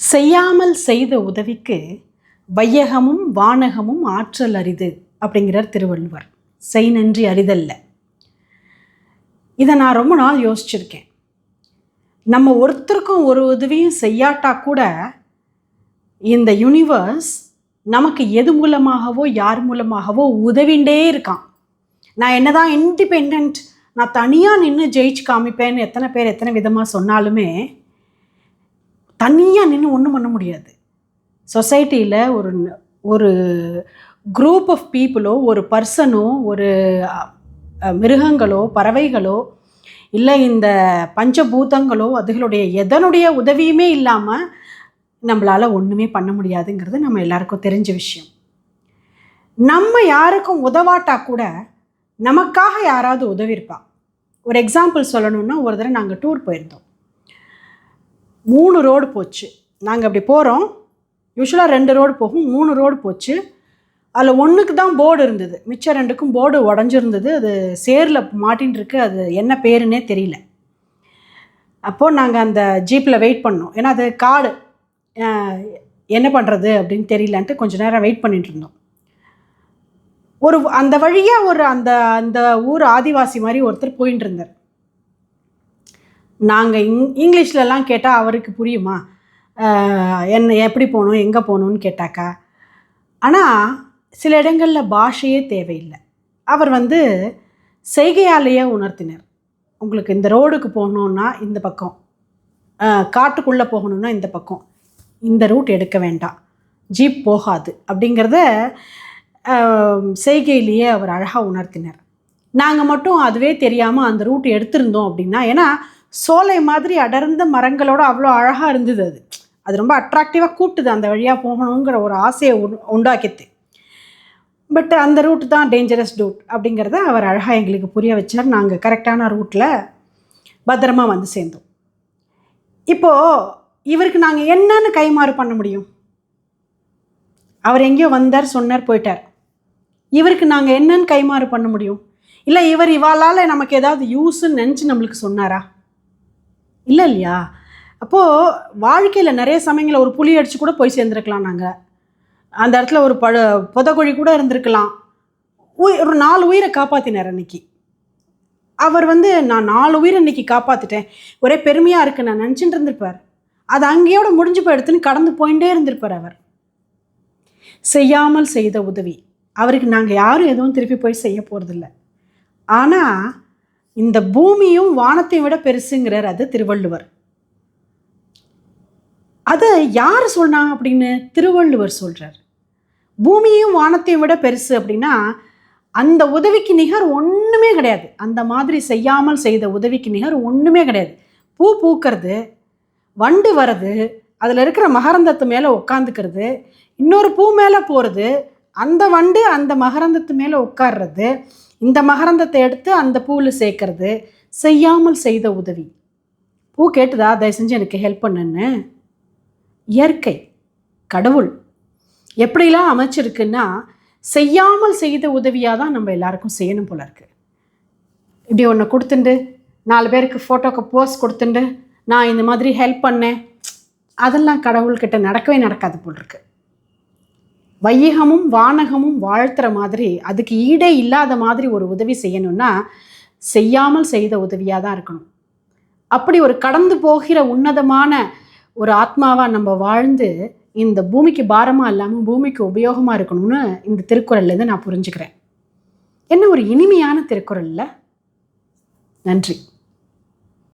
செய்யாமல் செய்த உதவிக்கு வையகமும் வானகமும் ஆற்றல் அரிது அப்படிங்கிறார் திருவள்ளுவர். செய் நன்றி அரிதல்ல. இதை நான் ரொம்ப நாள் யோசிச்சிருக்கேன். நம்ம ஒருத்தருக்கும் ஒரு உதவியும் செய்யாட்டா கூட இந்த யூனிவர்ஸ் நமக்கு எது மூலமாகவோ யார் மூலமாகவோ உதவிண்டே இருக்கான். நான் என்னதான் இண்டிபெண்ட் நான் தனியாக நின்று ஜெயிச்சு காமிப்பேன்னு எத்தனை பேர் எத்தனை விதமாக சொன்னாலுமே தனியாக நின்று ஒன்றும் பண்ண முடியாது. சொசைட்டியில் ஒரு ஒரு குரூப் ஆஃப் பீப்புளோ ஒரு பர்சனோ ஒரு மிருகங்களோ பறவைகளோ இல்லை இந்த பஞ்சபூதங்களோ அதுகளுடைய எதனுடைய உதவியுமே இல்லாமல் நம்மளால் ஒன்றுமே பண்ண முடியாதுங்கிறது நம்ம எல்லாருக்கும் தெரிஞ்ச விஷயம். நம்ம யாருக்கும் உதவாட்டா கூட நமக்காக யாராவது உதவியிருப்பா. ஒரு எக்ஸாம்பிள் சொல்லணுன்னா ஒரு தடவை நாங்கள் டூர் போயிருந்தோம். மூணு ரோடு போச்சு. நாங்கள் அப்படி போகிறோம் யூஸ்வலாக ரெண்டு ரோடு போகும். மூணு ரோடு போச்சு. அதில் ஒன்றுக்கு தான் போர்டு இருந்தது. மிச்சம் ரெண்டுக்கும் போர்டு உடஞ்சிருந்தது. அது சேரில் மாட்டின்னு அது என்ன பேருன்னே தெரியல. அப்போது நாங்கள் அந்த ஜீப்பில் வெயிட் பண்ணோம். ஏன்னா அது காடு. என்ன பண்ணுறது அப்படின்னு தெரியலன்ட்டு கொஞ்ச நேரம் வெயிட் பண்ணிட்டு இருந்தோம். ஒரு அந்த வழியாக ஒரு அந்த அந்த ஊர் ஆதிவாசி மாதிரி ஒருத்தர் போயின்னு இருந்தார். நாங்கள் இங் இங்கிலீஷ்லலாம் கேட்டால் அவருக்கு புரியுமா? என்ன எப்படி போகணும் எங்கே போகணும்னு கேட்டாக்கா? ஆனால் சில இடங்களில் பாஷையே தேவையில்லை. அவர் வந்து செய்கையாலேயே உணர்த்தினர். உங்களுக்கு இந்த ரோடுக்கு போகணுன்னா இந்த பக்கம். காட்டுக்குள்ளே போகணுன்னா இந்த பக்கம். இந்த ரூட் எடுக்க வேண்டாம். ஜீப் போகாது. அப்படிங்கிறத செய்கையிலேயே அவர் அழகாக உணர்த்தினார். நாங்கள் மட்டும் அதுவே தெரியாமல் அந்த ரூட் எடுத்திருந்தோம் அப்படின்னா ஏன்னா சோலை மாதிரி அடர்ந்த மரங்களோட அவ்வளோ அழகாக இருந்தது அது. அது ரொம்ப அட்ராக்டிவாக கூப்பிட்டுது அந்த வழியாக போகணுங்கிற ஒரு ஆசையை உண்- உண்டாக்கித்து பட் அந்த ரூட் தான் டேஞ்சரஸ் ரூட் அப்படிங்கிறத அவர் அழகாக எங்களுக்கு புரிய வச்சார். நாங்கள் கரெக்டான ரூட்டில் பத்திரமா வந்து சேர்ந்தோம். இப்போது இவருக்கு நாங்கள் என்னன்னு கைமாறு பண்ண முடியும்? அவர் எங்கேயோ வந்தார் சொன்னார் போயிட்டார். இவருக்கு நாங்கள் என்னன்னு கைமாறு பண்ண முடியும்? இல்லை இவர் இவாளால் நமக்கு ஏதாவது யூஸ்ன்னு நினச்சி நம்மளுக்கு சொன்னாரா? இல்லை இல்லையா அப்போது வாழ்க்கையில் நிறைய சமயங்களில் ஒரு புளி அடித்து கூட போய் சேர்ந்துருக்கலாம் நாங்கள் அந்த இடத்துல ஒரு பழ புதக்குழி கூட இருந்திருக்கலாம். உயிர் ஒரு நாலு உயிரை காப்பாற்றினார் அன்னைக்கு. அவர் வந்து நான் நாலு உயிரை இன்னைக்கு காப்பாற்றிட்டேன் ஒரே பெருமையாக இருக்கு. நான் நினச்சிட்டு இருந்திருப்பார். அது அங்கேயோட முடிஞ்சு போயிடுத்துன்னு கடந்து போயிட்டே இருந்திருப்பார் அவர். செய்யாமல் செய்த உதவி. அவருக்கு நாங்கள் யாரும் எதுவும் திருப்பி போய் செய்ய போகிறதில்ல ஆனால் இந்த பூமியும் வானத்தை விட பெருசுங்கிறார் அது திருவள்ளுவர். அதை யார் சொன்னா அப்படின்னு திருவள்ளுவர் சொல்கிறார் பூமியும் வானத்தையும் விட பெருசு அப்படின்னா அந்த உதவிக்கு நிகர் ஒன்றுமே கிடையாது. அந்த மாதிரி செய்யாமல் செய்த உதவிக்கு நிகர் ஒன்றுமே கிடையாது. பூ பூக்கிறது வண்டு வர்றது அதில் இருக்கிற மகரந்தத்து மேலே உட்காந்துக்கிறது இன்னொரு பூ மேலே போகிறது அந்த வண்டு அந்த மகரந்தத்து மேலே உட்கார்றது இந்த மகரந்தத்தை எடுத்து அந்த பூவில் சேர்க்கறது செய்யாமல் செய்த உதவி. பூ கேட்டுதா? தயவு செஞ்சு எனக்கு ஹெல்ப் பண்ணுன்னு. இயற்கை கடவுள். எப்படிலாம் அமைச்சிருக்குன்னா செய்யாமல் செய்த உதவியாக தான் நம்ம எல்லாருக்கும் செய்யணும் போல இருக்குது இப்படி ஒன்று கொடுத்துண்டு நாலு பேருக்கு ஃபோட்டோக்கு போஸ்ட் கொடுத்துண்டு நான் இந்த மாதிரி ஹெல்ப் பண்ணேன். அதெல்லாம் கடவுள்கிட்ட நடக்கவே நடக்காது போல் இருக்குது வையகமும் வானகமும் வாழ்த்துற மாதிரி அதுக்கு ஈடே இல்லாத மாதிரி ஒரு உதவி செய்யணும்னா செய்யாமல் செய்த உதவியாக தான் இருக்கணும். அப்படி ஒரு கடந்து போகிற உன்னதமான ஒரு ஆத்மாவாக நம்ம வாழ்ந்து இந்த பூமிக்கு பாரமாக இல்லாமல் பூமிக்கு உபயோகமாக இருக்கணும்னு இந்த திருக்குறள்லேருந்து நான் புரிஞ்சுக்கிறேன். என்ன ஒரு இனிமையான திருக்குறள்ல? நன்றி.